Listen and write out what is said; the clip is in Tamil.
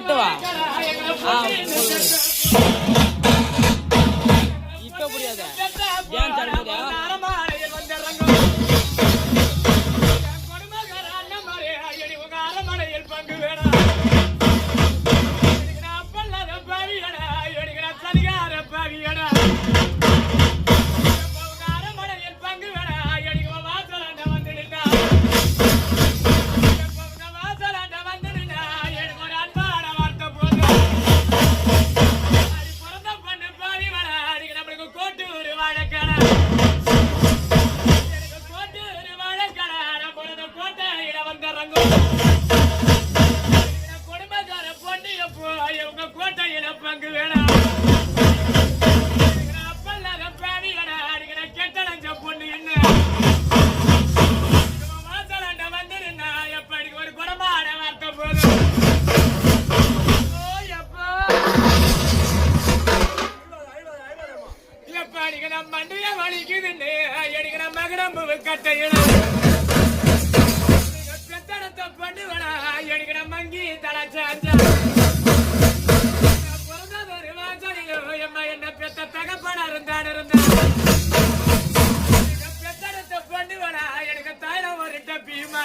கிட்ட வா இப்ப புரியாத ஏன் தடுக்குதா கோட்டையில வந்துடுறோங்க குடும்பக்கார பொண்ணு எப்போ இவங்க கோட்டையில பங்கு வேணாம். அப்பல்லாத பேணியடா அடிக்கிற கெட்டடைஞ்ச பொண்ணு வாங்கி தலை சாஞ்சா எம்மா என்ன பெத்த தகப்பனா இருந்தான் இருந்தான் பொண்ணு பொண்ணுவனா எனக்கு தாயில ஒரு டப்பியுமா